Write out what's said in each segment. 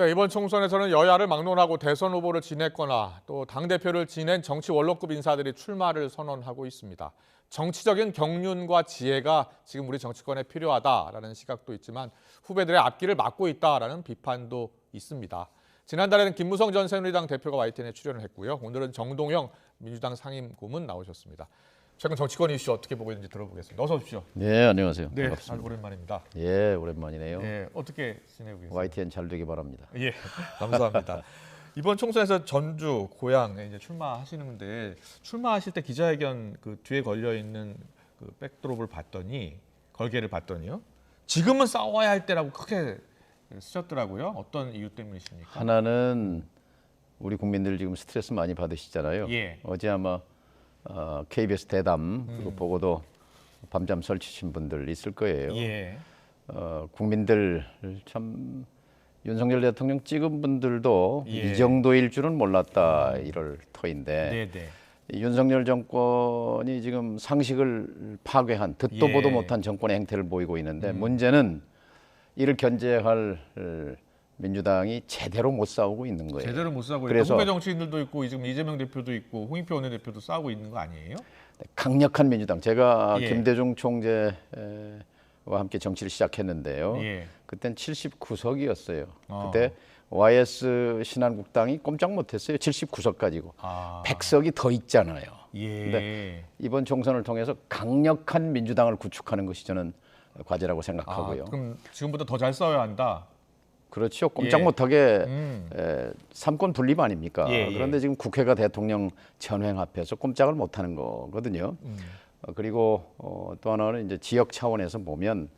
네, 이번 총선에서는 여야를 막론하고 대선 후보를 지냈거나 또 당대표를 지낸 정치 원로급 인사들이 출마를 선언하고 있습니다. 정치적인 경륜과 지혜가 지금 우리 정치권에 필요하다라는 시각도 있지만 후배들의 앞길을 막고 있다라는 비판도 있습니다. 지난달에는 김무성 전 새누리당 대표가 YTN에 출연을 했고요. 오늘은 정동영 민주당 상임 고문 나오셨습니다. 최근 정치권 이슈 어떻게 보고 있는지 들어보겠습니다. 어서 오십시오. 네, 안녕하세요. 네, 반갑습니다. 잘 오랜만입니다. 예, 오랜만이네요. 네, 어떻게 지내고 계세요? YTN 잘 되기 바랍니다. 예, 감사합니다. 이번 총선에서 전주, 고향에 이제 출마하시는데 출마하실 때 기자회견 그 뒤에 걸려 있는 그 백드롭을 봤더니 걸개를 봤더니요. 지금은 싸워야 할 때라고 크게 쓰셨더라고요. 어떤 이유 때문이십니까? 하나는 우리 국민들 지금 스트레스 많이 받으시잖아요. 예. 어제 아마 어, KBS 대담 그거 보고도 밤잠 설치신 분들 있을 거예요. 예, 어, 국민들 참 윤석열 대통령 찍은 분들도 예. 이 정도일 줄은 몰랐다 이럴 터인데 네, 네. 이 윤석열 정권이 지금 상식을 파괴한 듣도 예. 보도 못한 정권의 행태를 보이고 있는데 문제는 이를 견제할 어, 민주당이 제대로 못 싸우고 있는 거예요. 제대로 못 싸고 있고 그래서- 후배 정치인들도 있고 지금 이재명 대표도 있고 홍익표 원내대표도 싸우고 있는 거 아니에요? 강력한 민주당. 제가 예. 김대중 총재와 함께 정치를 시작했는데요. 예. 그땐 79석이었어요. 어. 그때 YS 신한국당이 꼼짝 못했어요. 79석 가지고. 아, 100석이 더 있잖아요. 예. 이번 총선을 통해서 강력한 민주당을 구축하는 것이 저는 과제라고 생각하고요. 아, 그럼 지금부터 더잘 싸워야 한다. 그렇죠. 꼼짝 예. 못하게 음. 에, 삼권 분립 아닙니까? 예, 예. 그런데 지금 국회가 대통령 전횡 앞에서 꼼짝을 못하는 거거든요. 음. 어, 그리고 어, 또 하나는 이제 지역 차원에서 보면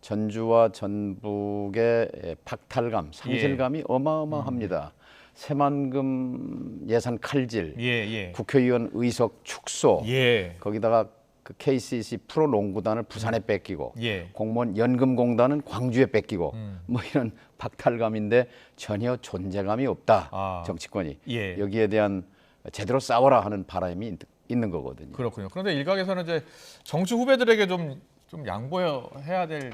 전주와 전북의 에, 박탈감, 상실감이 어마어마합니다. 새만금 예산 칼질, 예, 예. 국회의원 의석 축소, 예. 거기다가 그 KCC 프로 농구단을 부산에 뺏기고 예. 공무원 연금공단은 광주에 뺏기고 음. 뭐 이런 박탈감인데 전혀 존재감이 없다 아. 정치권이 예. 여기에 대한 제대로 싸워라 하는 바람이 있- 있는 거거든요. 그렇군요. 그런데 일각에서는 이제 정치 후배들에게 좀, 좀 양보해야 될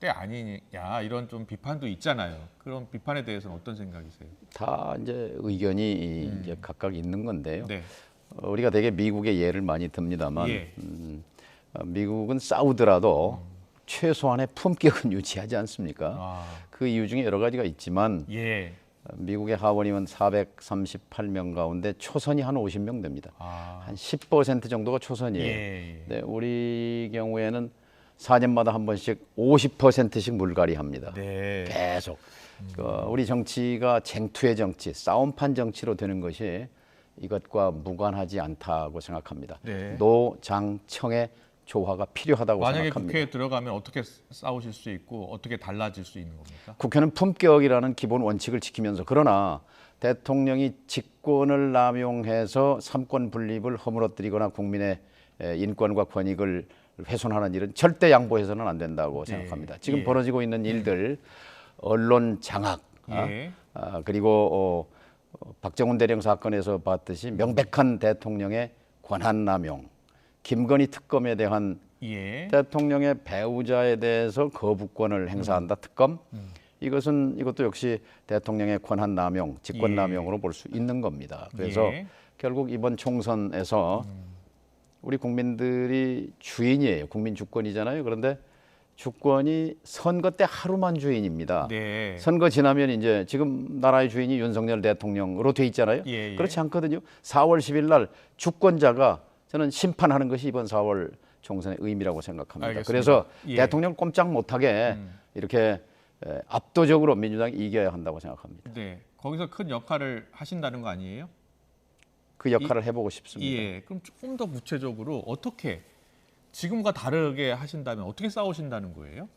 때 아니냐 이런 좀 비판도 있잖아요. 그런 비판에 대해서는 어떤 생각이세요? 다 이제 의견이 이제 각각 있는 건데요. 음. 네. 어, 우리가 되게 미국의 예를 많이 듭니다만 예. 음, 어, 미국은 싸우더라도 최소한의 품격은 유지하지 않습니까? 아, 그 이유 중에 여러 가지가 있지만 예. 어, 미국의 하원의원 438명 가운데 초선이 한 50명 됩니다. 아, 한10% 정도가 초선이에요. 예. 네, 우리 경우에는 4년마다 한 번씩 50%씩 물갈이합니다. 네. 계속. 그 우리 정치가 쟁투의 정치, 싸움판 정치로 되는 것이 이것과 무관하지 않다고 생각합니다. 네. 노장청의 조화가 필요하다고 만약에 생각합니다. 국회에 들어가면 어떻게 싸우실 수 있고 어떻게 달라질 수 있는 겁니까? 국회는 품격이라는 기본 원칙을 지키면서 그러나 대통령이 직권을 남용해서 삼권 분립을 허물어뜨리거나 국민의 에, 인권과 권익을 훼손하는 일은 절대 양보해서는 안 된다고 네. 생각합니다. 지금 예. 벌어지고 있는 일들 언론 장악 아, 예. 아, 그리고 어, 어, 박정훈 대령 사건에서 봤듯이 명백한 대통령의 권한 남용, 김건희 특검에 대한 예. 대통령의 배우자에 대해서 거부권을 행사한다 특검 이것은 이것도 역시 대통령의 권한 남용, 직권 예. 남용으로 볼수 있는 겁니다. 그래서 예. 결국 이번 총선에서 우리 국민들이 주인이에요. 국민 주권이잖아요. 그런데 주권이 선거 때 하루만 주인입니다. 네. 선거 지나면 이제 지금 나라의 주인이 윤석열 대통령으로 돼 있잖아요. 예, 예. 그렇지 않거든요. 4월 10일 날 주권자가 저는 심판하는 것이 이번 4월 총선의 의미라고 생각합니다. 알겠습니다. 그래서 예. 음. 대통령 꼼짝 못하게 이렇게 에, 압도적으로 민주당이 이겨야 한다고 생각합니다. 네. 거기서 큰 역할을 하신다는 거 아니에요? 그 역할을 해보고 싶습니다. 예. 그럼 조금 더 구체적으로 어떻게 지금과 다르게 하신다면 어떻게 싸우신다는 거예요?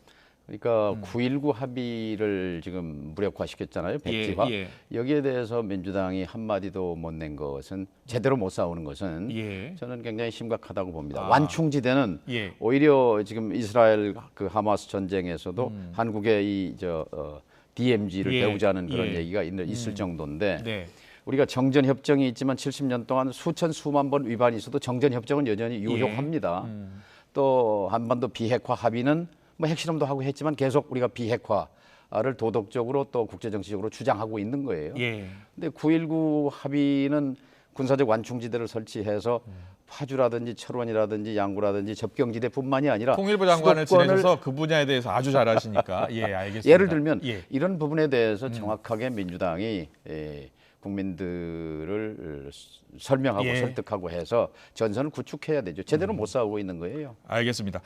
그러니까 9.19 합의를 지금 무력화시켰잖아요. 백지화. 음. 예, 여기에 대해서 민주당이 한마디도 못 낸 것은 제대로 못 싸우는 것은 예. 저는 굉장히 심각하다고 봅니다. 아. 완충지대는 예. 오히려 지금 이스라엘 그 하마스 전쟁에서도 음. 한국의 이저 어, DMZ를 예, 배우자는 그런 예. 얘기가 있, 있을 정도인데 네. 우리가 정전 협정이 있지만 70년 동안 수천 수만 번 위반이 있어도 정전 협정은 여전히 유효합니다. 음. 또 한반도 비핵화 합의는 뭐 핵실험도 하고 했지만 계속 우리가 비핵화 를 도덕적으로 또 국제 정치적으로 주장하고 있는 거예요. 예. 근데 9.19 합의는 군사적 완충지대를 설치해서 파주라든지 철원이라든지 양구라든지 접경지대뿐만이 아니라 통일부 장관을 지내셔서 그 분야에 대해서 아주 잘 아시니까 예, 알겠습니다. 예를 들면 예. 이런 부분에 대해서 정확하게 민주당이 에, 국민들을 설명하고 예. 설득하고 해서 전선을 구축해야 되죠. 제대로 음. 못 싸우고 있는 거예요. 알겠습니다.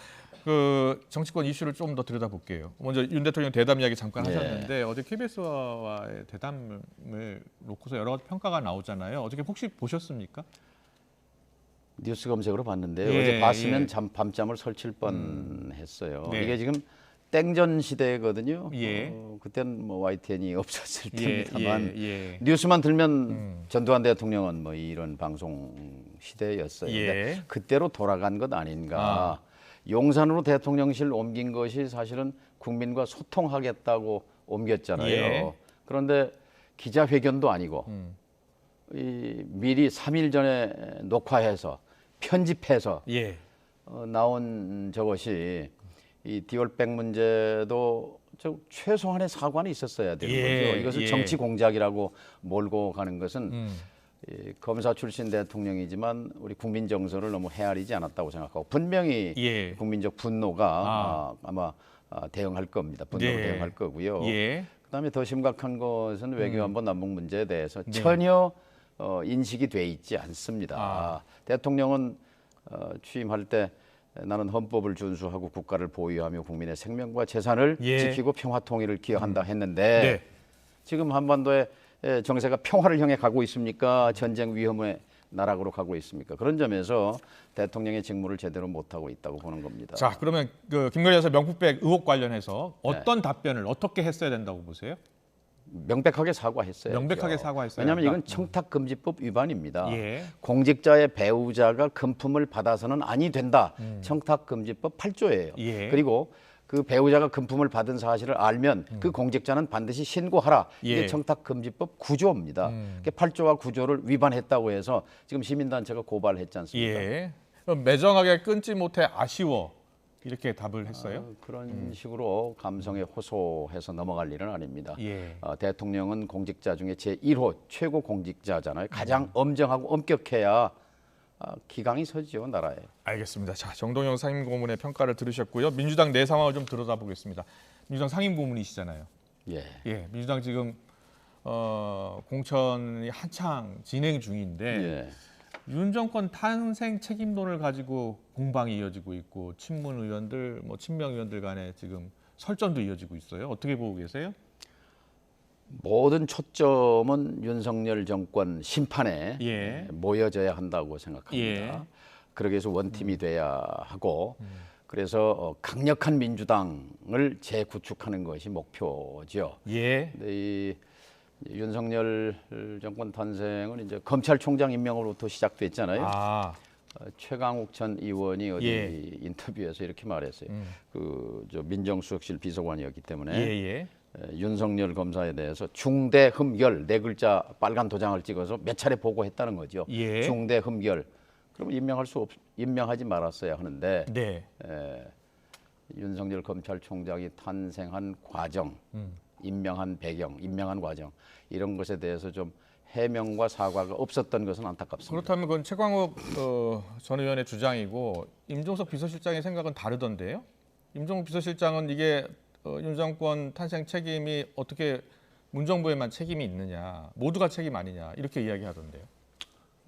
그 정치권 이슈를 좀 더 들여다볼게요. 먼저 윤 대통령 대담 이야기 잠깐 예. 하셨는데 어제 KBS와의 대담을 놓고서 여러 가지 평가가 나오잖아요. 어저께 혹시 보셨습니까? 뉴스 검색으로 봤는데요. 예, 어제 봤으면 예. 잠, 밤잠을 설칠 뻔했어요. 네. 이게 지금 땡전 시대거든요. 예. 어, 그때는 뭐 YTN이 없었을 예, 때입니다만 예, 예. 뉴스만 들면 음. 전두환 대통령은 뭐 이런 방송 시대였어요. 예. 근데 그때로 돌아간 것 아닌가. 용산으로 대통령실 옮긴 것이 사실은 국민과 소통하겠다고 옮겼잖아요. 예. 그런데 기자회견도 아니고 음. 이 미리 3일 전에 녹화해서 편집해서 예. 어, 나온 저것이 이 디올백 문제도 저 최소한의 사과는 있었어야 되는 예, 거죠. 이것을 예. 정치 공작이라고 몰고 가는 것은 음. 이 검사 출신 대통령이지만 우리 국민 정서를 너무 헤아리지 않았다고 생각하고 분명히 예. 국민적 분노가 아. 아. 마 대응할 겁니다. 분노로 네. 대응할 거고요. 예. 그다음에 더 심각한 것은 외교안보 남북 문제에 대해서 네. 전혀 어, 인식이 돼 있지 않습니다. 아. 대통령은 어, 취임할 때 나는 헌법을 준수하고 국가를 보유하며 국민의 생명과 재산을 예. 지키고 평화 통일을 기여한다 했는데 네. 지금 한반도의 에, 정세가 평화를 향해 가고 있습니까? 전쟁 위험의 나락으로 가고 있습니까? 그런 점에서 대통령의 직무를 제대로 못 하고 있다고 보는 겁니다. 자, 그러면 그 김건희 여사 명품백 의혹 관련해서 네. 어떤 답변을 어떻게 했어야 된다고 보세요? 명백하게 사과했어요. 명백하게 사과했어야 왜냐하면? 이건 청탁금지법 위반입니다. 예. 공직자의 배우자가 금품을 받아서는 아니 된다. 청탁금지법 8조예요. 음. 예. 그리고 그 배우자가 금품을 받은 사실을 알면 그 공직자는 반드시 신고하라. 음. 예. 이게 청탁금지법 9조입니다. 음. 8조와 9조를 위반했다고 해서 지금 시민단체가 고발했지 않습니까? 예. 매정하게 끊지 못해 아쉬워 이렇게 답을 했어요. 어, 그런 식으로 감성에 호소해서 넘어갈 일은 아닙니다. 예. 어, 대통령은 공직자 중에 제 1호 최고 공직자잖아요. 가장 음. 엄정하고 엄격해야 어, 기강이 서지요 나라에. 알겠습니다. 자, 정동영 상임고문의 평가를 들으셨고요. 민주당 내 상황을 좀 들여다보겠습니다. 민주당 상임고문이시잖아요. 예. 예, 민주당 지금 어, 공천이 한창 진행 중인데 예. 윤 정권 탄생 책임론을 가지고 공방이 이어지고 있고 친문 의원들, 뭐 친명 의원들 간에 지금 설전도 이어지고 있어요. 어떻게 보고 계세요? 모든 초점은 윤석열 정권 심판에 예. 모여져야 한다고 생각합니다. 예. 음. 그러기 위해서 원팀이 돼야 하고 그래서 어, 강력한 민주당을 재구축하는 것이 목표죠. 예. 이 윤석열 정권 탄생은 이제 검찰총장 임명으로부터 시작됐잖아요. 아, 어, 최강욱 전 의원이 어디 예. 인터뷰에서 이렇게 말했어요. 음. 그저 민정수석실 비서관이었기 때문에 예, 예. 에, 윤석열 검사에 대해서 중대 흠결 네 글자 빨간 도장을 찍어서 몇 차례 보고했다는 거죠. 예. 중대 흠결. 그럼 임명할 수 없, 임명하지 말았어야 하는데 네. 에, 윤석열 검찰총장이 탄생한 과정, 음. 임명한 배경, 임명한 과정 이런 것에 대해서 좀 해명과 사과가 없었던 것은 안타깝습니다. 그렇다면 그건 최광욱 어, 전 의원의 주장이고 임종석 비서실장의 생각은 다르던데요. 임종석 비서실장은 이게 어, 윤 정권 탄생 책임이 어떻게 문 정부에만 책임이 있느냐, 모두가 책임 아니냐 이렇게 이야기하던데요.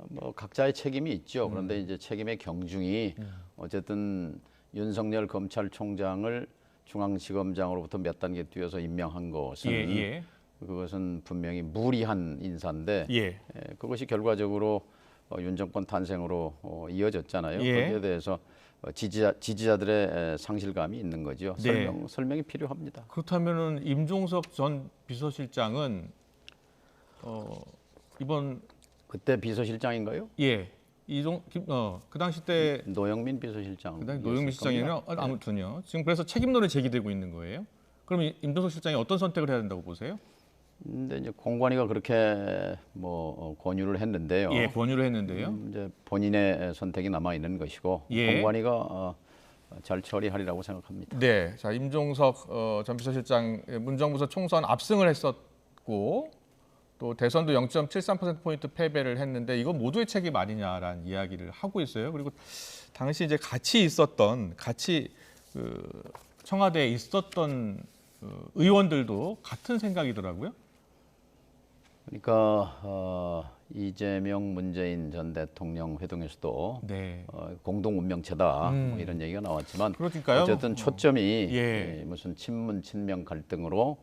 뭐 각자의 책임이 있죠. 음. 그런데 이제 책임의 경중이 어쨌든 윤석열 검찰총장을 중앙지검장으로부터 몇 단계 뛰어서 임명한 것은 예, 예, 그것은 분명히 무리한 인사인데 예. 에, 그것이 결과적으로 어, 윤 정권 탄생으로 어, 이어졌잖아요. 예. 거기에 대해서 어, 지지자, 지지자들의 에, 상실감이 있는 거죠. 네. 설명, 설명이 필요합니다. 그렇다면은 임종석 전 비서실장은 어, 이번 그때 비서실장인가요? 예 이종 김- 어, 그 당시 때 노영민 비서실장. 그다음 노영민 실장이요 아무튼요 지금 그래서 책임론이 제기되고 있는 거예요. 그럼 이- 임종석 실장이 어떤 선택을 해야 된다고 보세요? 근데 이제 공관위가 그렇게 뭐 어, 권유를 했는데요. 예, 권유를 했는데요. 음, 이제 본인의 선택이 남아 있는 것이고 예. 공관위가 어, 잘 처리하리라고 생각합니다. 네, 자 임종석 어, 전 비서실장 문정부서 총선 압승을 했었고 또 대선도 0.73% 포인트 패배를 했는데 이건 모두의 책임 아니냐라는 이야기를 하고 있어요. 그리고 당시 이제 같이 있었던 같이 그 청와대에 있었던 그 의원들도 같은 생각이더라고요. 그러니까 어, 이재명, 문재인 전 대통령 회동에서도 네. 어, 공동 운명체다 음. 뭐 이런 얘기가 나왔지만 그러니까요. 어쨌든 초점이 예. 예, 무슨 친문 친명 갈등으로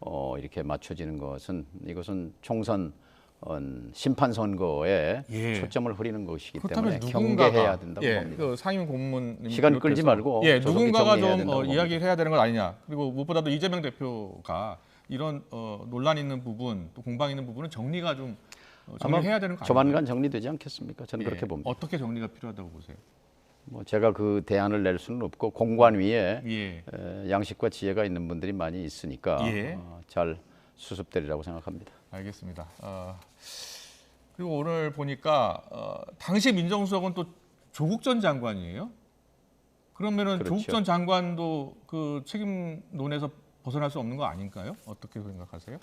어, 이렇게 맞춰지는 것은 이것은 총선 어, 심판 선거에 예. 초점을 흐리는 것이기 때문에 누군가가 경계해야 된다고 예, 봅니다. 그 상임 고문 시간 끌지 말고 예, 누군가가 좀 어. 이야기를 해야 되는 건 아니냐. 그리고 무엇보다도 이재명 대표가 이런 어, 논란 있는 부분, 또 공방 있는 부분은 정리가 좀 어, 정리해야 되는 거 아니에요? 조만간 정리되지 않겠습니까? 저는 예, 그렇게 봅니다. 어떻게 정리가 필요하다고 보세요? 뭐 제가 그 대안을 낼 수는 없고 공관 위에 예. 에, 양식과 지혜가 있는 분들이 많이 있으니까 예. 어, 잘 수습되리라고 생각합니다. 알겠습니다. 어, 그리고 오늘 보니까 어, 당시 민정수석은 또 조국 전 장관이에요. 그러면은 그렇죠. 조국 전 장관도 그 책임론에서 벗어날 수 없는 거 아닌가요? 어떻게 생각하세요?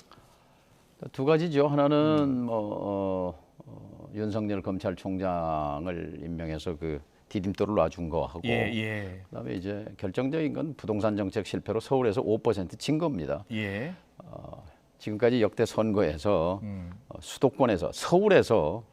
두 가지죠. 하나는 음. 뭐 어, 어, 윤석열 검찰총장을 임명해서 그 디딤돌을 놔준 거 하고 예. 그다음에 이제 결정적인 건 부동산 정책 실패로 서울에서 5%진 겁니다. 예. 지금까지 역대 선거에서 음. 어, 수도권에서 서울에서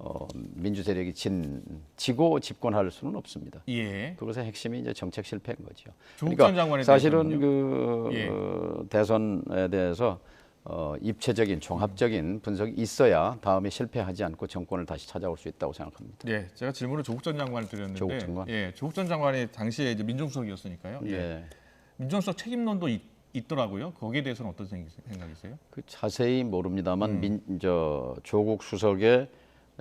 어, 민주 세력이 진 지고 집권할 수는 없습니다. 예. 그것의 핵심이 이제 정책 실패인 거죠. 그러니까 사실은? 그 예. 어, 대선에 대해서 어, 입체적인 종합적인 분석이 있어야 다음에 실패하지 않고 정권을 다시 찾아올 수 있다고 생각합니다. 예, 제가 질문을 조국 전 장관을 드렸는데, 조국 장관? 예, 조국 전 장관이 당시에 이제 민정수석이었으니까요. 예. 예. 민정수석 책임론도 있, 있더라고요. 거기에 대해서는 어떤 생- 생각이세요? 그 자세히 모릅니다만 음. 민, 저 조국 수석의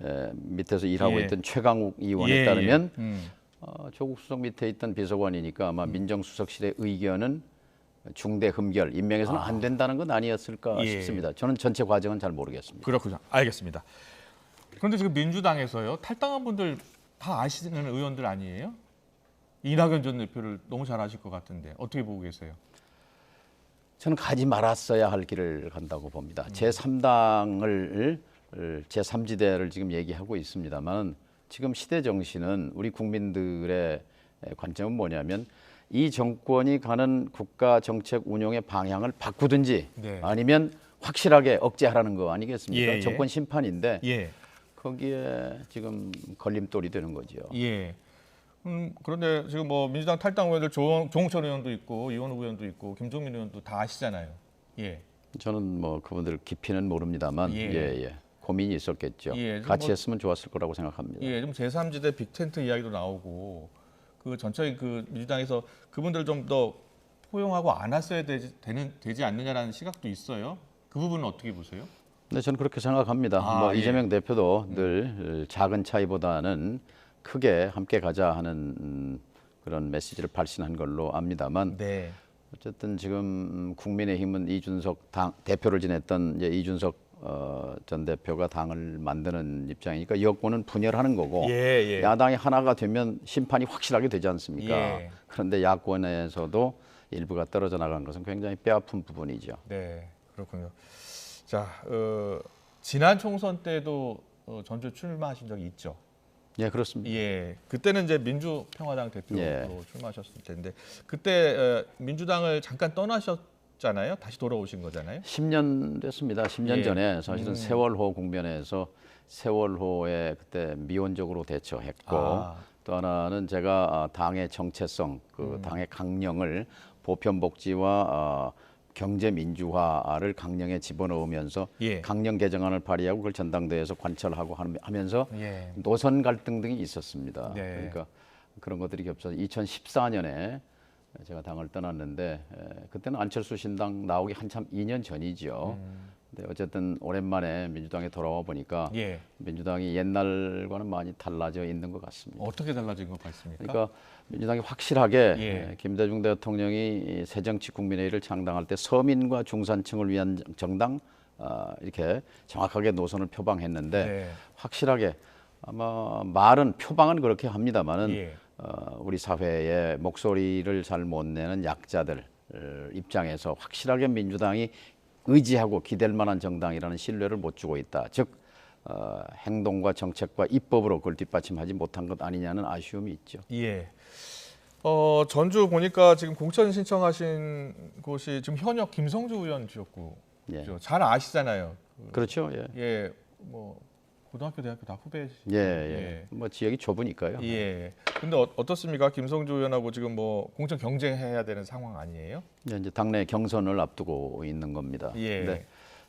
에, 밑에서 일하고 예. 있던 최강욱 의원에 예, 따르면 예. 음. 어, 조국 수석 밑에 있던 비서관이니까 아마 민정수석실의 의견은 중대 흠결 임명해서는 안 된다는 건 아니었을까 예. 싶습니다. 저는 전체 과정은 잘 모르겠습니다. 그렇군요. 알겠습니다. 그런데 지금 민주당에서요 탈당한 분들 다 아시는 의원들 아니에요? 이낙연 전 대표를 너무 잘 아실 것 같은데 어떻게 보고 계세요? 저는 가지 말았어야 할 길을 간다고 봅니다. 제 3당을 제 3지대를 지금 얘기하고 있습니다만 지금 시대 정신은 우리 국민들의 관점은 뭐냐면 이 정권이 가는 국가 정책 운영의 방향을 바꾸든지 네. 아니면 확실하게 억제하라는 거 아니겠습니까? 예, 예. 정권 심판인데 예, 거기에 지금 걸림돌이 되는 거죠. 예. 음, 그런데 지금 뭐 민주당 탈당 의원들 조, 조홍천 의원도 있고 이원우 의원도 있고 김종민 의원도 다 아시잖아요. 예. 저는 뭐 그분들 깊이는 모릅니다만 예. 예, 예. 고민이 있었겠죠. 예, 좀 같이 뭐- 했으면 좋았을 거라고 생각합니다. 예, 좀 제3지대 빅텐트 이야기도 나오고 그 전적인 그 민주당에서 그분들 좀 더 포용하고 안았어야 되지, 되는, 되지 않느냐라는 시각도 있어요. 그 부분은 어떻게 보세요? 네, 저는 그렇게 생각합니다. 아, 뭐 예. 이재명 대표도 늘 작은 차이보다는 크게 함께 가자 하는 음, 그런 메시지를 발신한 걸로 압니다만 네. 어쨌든 지금 음, 국민의힘은 이준석 당 대표를 지냈던 이제 이준석 어, 전 대표가 당을 만드는 입장이니까 여권은 분열하는 거고 예, 예. 야당이 하나가 되면 심판이 확실하게 되지 않습니까? 예. 그런데 야권에서도 일부가 떨어져 나간 것은 굉장히 뼈아픈 부분이죠. 네, 그렇군요. 자, 어, 지난 총선 때도 어, 전주 출마하신 적이 있죠. 예, 그렇습니다. 예, 그때는 이제 민주평화당 대표로 예. 출마하셨을 텐데 그때 어, 민주당을 잠깐 떠나셨 잖아요. 다시 돌아오신 거잖아요. 10년 됐습니다. 10년 예. 전에 사실은 음. 세월호 국면에서 세월호에 그때 미온적으로 대처했고 아. 또 하나는 제가 아, 당의 정체성, 그 음. 당의 강령을 보편복지와 아, 경제 민주화를 강령에 집어넣으면서 예. 강령 개정안을 발의하고 그걸 전당대회에서 관철하고 하면서 예. 노선 갈등 등이 있었습니다. 네. 그러니까 그런 것들이 겹쳐서 2014년에 제가 당을 떠났는데 에, 그때는 안철수 신당 나오기 한참 2년 전이죠. 근데 어쨌든 오랜만에 민주당에 돌아와 보니까 예. 민주당이 옛날과는 많이 달라져 있는 것 같습니다. 어떻게 달라진 것 같습니까? 그러니까 민주당이 확실하게 예. 에, 김대중 대통령이 이 새정치 국민회의를 창당할 때 서민과 중산층을 위한 정당 아, 이렇게 정확하게 노선을 표방했는데 네. 확실하게 아마 말은 표방은 그렇게 합니다만은 예. 어, 우리 사회의 목소리를 잘 못 내는 약자들 어, 입장에서 확실하게 민주당이 의지하고 기댈 만한 정당이라는 신뢰를 못 주고 있다. 즉 어, 행동과 정책과 입법으로 그걸 뒷받침하지 못한 것 아니냐는 아쉬움이 있죠. 예. 어, 전주 보니까 지금 공천 신청하신 곳이 지금 현역 김성주 의원 지역구. 예. 잘 아시잖아요. 그렇죠. 예. 예, 뭐 고등학교, 대학교 다 후배시. 예, 예. 뭐 지역이 좁으니까요. 예. 근데 어, 어떻습니까? 김성주 의원하고 지금 뭐 공천 경쟁해야 되는 상황 아니에요? 예, 이제 당내 경선을 앞두고 있는 겁니다. 예. 근데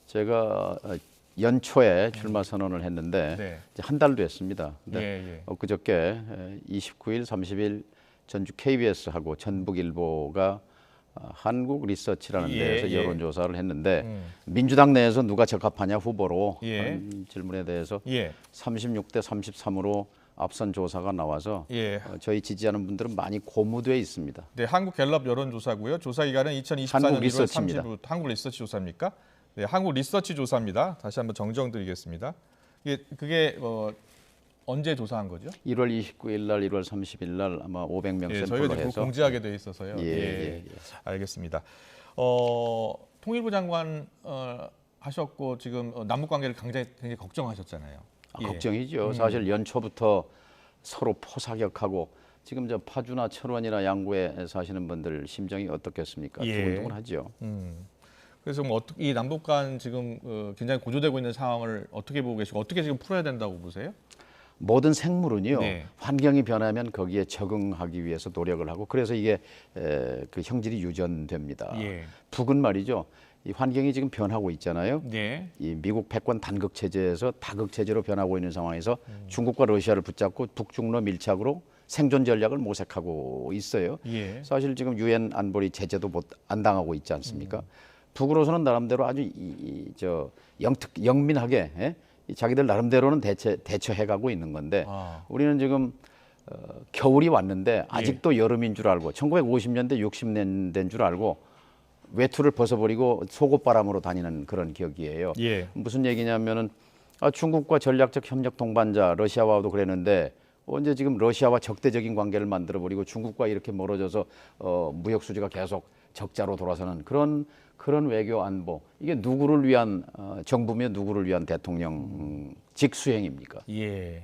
제가 어, 연초에 출마 선언을 했는데 네. 이제 한 달 됐습니다. 근데 예, 예. 엊그저께 에, 29일, 30일 전주 KBS하고 전북일보가 어, 한국 리서치라는 예, 데에서 예. 여론 조사를 했는데 음. 민주당 내에서 누가 적합하냐 후보로 예. 질문에 대해서 예. 36대 33으로 앞선 조사가 나와서 예. 어, 저희 지지하는 분들은 많이 고무돼 있습니다. 네, 한국 갤럽 여론조사고요. 조사 기간은 2024년 한국 1월 리서치입니다. 30일 한국 리서치 조사입니까? 네, 한국 리서치 조사입니다. 다시 한번 정정드리겠습니다. 이게 그게 어, 언제 조사한 거죠? 1월 29일 날, 1월 30일 날 아마 500명 예, 저희가 샘플로 해서 공지하게 돼 있어서요. 예, 예, 예. 알겠습니다. 어, 통일부 장관 어, 하셨고 지금 어, 남북 관계를 굉장히, 굉장히 걱정하셨잖아요. 아, 예. 걱정이죠. 사실 연초부터 서로 포사격하고 지금 저 파주나 철원이나 양구에 사시는 분들 심정이 어떻겠습니까? 예. 두근두근하죠. 음. 그래서 뭐 어떻게 이 남북 간 지금 어, 굉장히 고조되고 있는 상황을 어떻게 보고 계시고 어떻게 지금 풀어야 된다고 보세요? 모든 생물은요 네. 환경이 변하면 거기에 적응하기 위해서 노력을 하고 그래서 이게 에, 그 형질이 유전됩니다. 예. 북은 말이죠. 이 환경이 지금 변하고 있잖아요. 네. 이 미국 패권 단극 체제에서 다극 체제로 변하고 있는 상황에서 음. 중국과 러시아를 붙잡고 북중로 밀착으로 생존 전략을 모색하고 있어요. 예. 사실 지금 유엔 안보리 제재도 못 안 당하고 있지 않습니까? 음. 북으로서는 나름대로 아주 이, 이, 저 영특 영민하게 예? 이 자기들 나름대로는 대처 대처해가고 있는 건데 아. 우리는 지금 어, 겨울이 왔는데 예. 아직도 여름인 줄 알고 1950년대 60년대인 줄 알고 외투를 벗어버리고 속옷바람으로 다니는 그런 기억이에요. 예. 무슨 얘기냐면은 아, 중국과 전략적 협력 동반자 러시아와도 그랬는데 언제 지금 러시아와 적대적인 관계를 만들어 버리고 중국과 이렇게 멀어져서 어, 무역 수지가 계속 적자로 돌아서는 그런 그런 외교 안보 이게 누구를 위한 어, 정부며 누구를 위한 대통령 음, 직수행입니까? 예.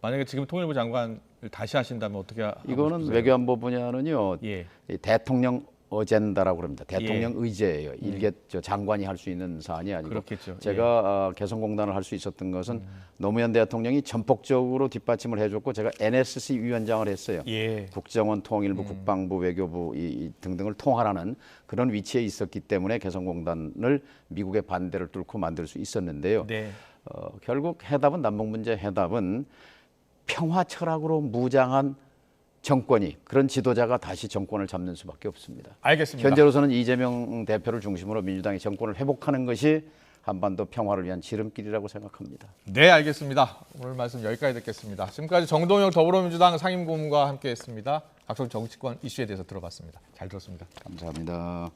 만약에 지금 통일부 장관을 다시 하신다면 어떻게 하고 이거는 싶으세요? 외교 안보 분야는요 예. 이 대통령 어젠다라고 그럽니다. 대통령 예. 의제예요. 일개 저 장관이 할 수 있는 사안이 아니고 그렇겠죠. 예. 제가 어, 개성공단을 할 수 있었던 것은 노무현 대통령이 전폭적으로 뒷받침을 해줬고 제가 NSC 위원장을 했어요. 예. 국정원, 통일부, 국방부, 외교부 이, 이 등등을 통할하는 그런 위치에 있었기 때문에 개성공단을 미국의 반대를 뚫고 만들 수 있었는데요. 네. 어, 결국 해답은 남북 문제 해답은 평화 철학으로 무장한 정권이 그런 지도자가 다시 정권을 잡는 수밖에 없습니다. 알겠습니다. 현재로서는 이재명 대표를 중심으로 민주당이 정권을 회복하는 것이 한반도 평화를 위한 지름길이라고 생각합니다. 네, 알겠습니다. 오늘 말씀 여기까지 듣겠습니다. 지금까지 정동영 더불어민주당 상임고문과 함께했습니다. 각종 정치권 이슈에 대해서 들어봤습니다. 잘 들었습니다. 감사합니다.